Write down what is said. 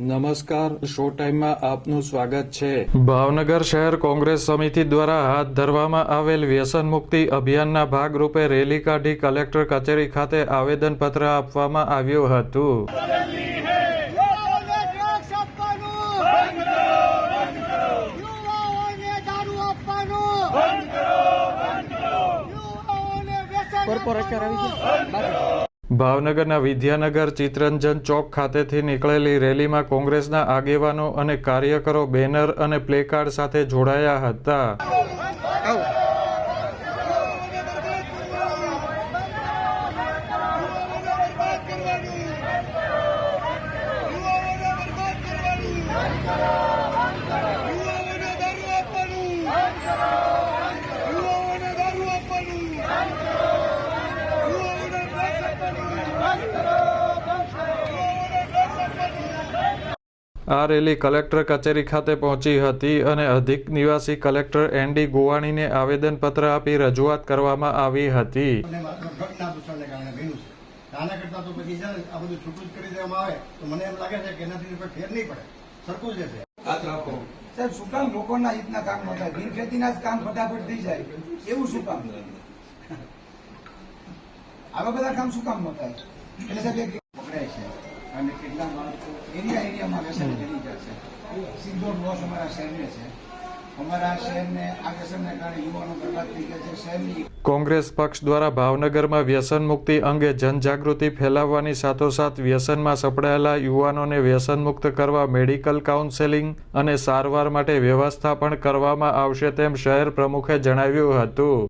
નમસ્કાર શો ટાઈમમાં આપનું સ્વાગત છે. ભાવનગર શહેર કોંગ્રેસ સમિતિ દ્વારા હાથ ધરવામાં આવેલ વ્યસન મુક્તિ અભિયાનના ભાગરૂપે રેલી કાઢી કલેક્ટર કચેરી ખાતે આવેદનપત્ર આપવામાં આવ્યું હતું. ડ્રગ્સ આપવાનું ભાવનગરના વિદ્યાનગર ચિત્તરંજન ચોક ખાતેથી નીકળેલી રેલીમાં કોંગ્રેસના આગેવાનો અને કાર્યકરો બેનર અને પ્લેકાર્ડ સાથે જોડાયા હતા. આ રેલી કલેક્ટર કચેરી ખાતે પહોંચી હતી અને અધિક નિવાસી કલેક્ટર એનડી ગોવાણીને આવેદનપત્ર આપી રજૂઆત કરવામાં આવી હતી. આના કરતાં તો પછી આ બધું છૂટું જ કરી દેવામાં આવે તો મને એમ લાગે છે કે એનાથી કોઈ ફેર નહીં પડે. સરખું જ રહેશે. સાહેબ શું કામ લોકોના હિતના કામ ન થાય બિન જ કામ ફટાફટ થઈ જાય. એવું શું કામ? આવા બધા કામ શું કામ ન થાય એટલે સાહેબ એક પકડાય છે અને કેટલા માણસો એરિયા એરિયામાં વ્યસન કરી જશે સીધો લોસ અમારા શહેરને છે. અમારા શહેરને આ વ્યસનને કારણે યુવાનો બરબાદ થઈ ગયા છે. શહેરની કોંગ્રેસ પક્ષ દ્વારા ભાવનગરમાં વ્યસન મુક્તિ અંગે જનજાગૃતિ ફેલાવવાની સાથોસાથ વ્યસનમાં સપડાયેલા યુવાનોને વ્યસન મુક્ત કરવા મેડિકલ કાઉન્સેલિંગ અને સારવાર માટે વ્યવસ્થા પણ કરવામાં આવશે તેમ શહેર પ્રમુખે જણાવ્યું હતું.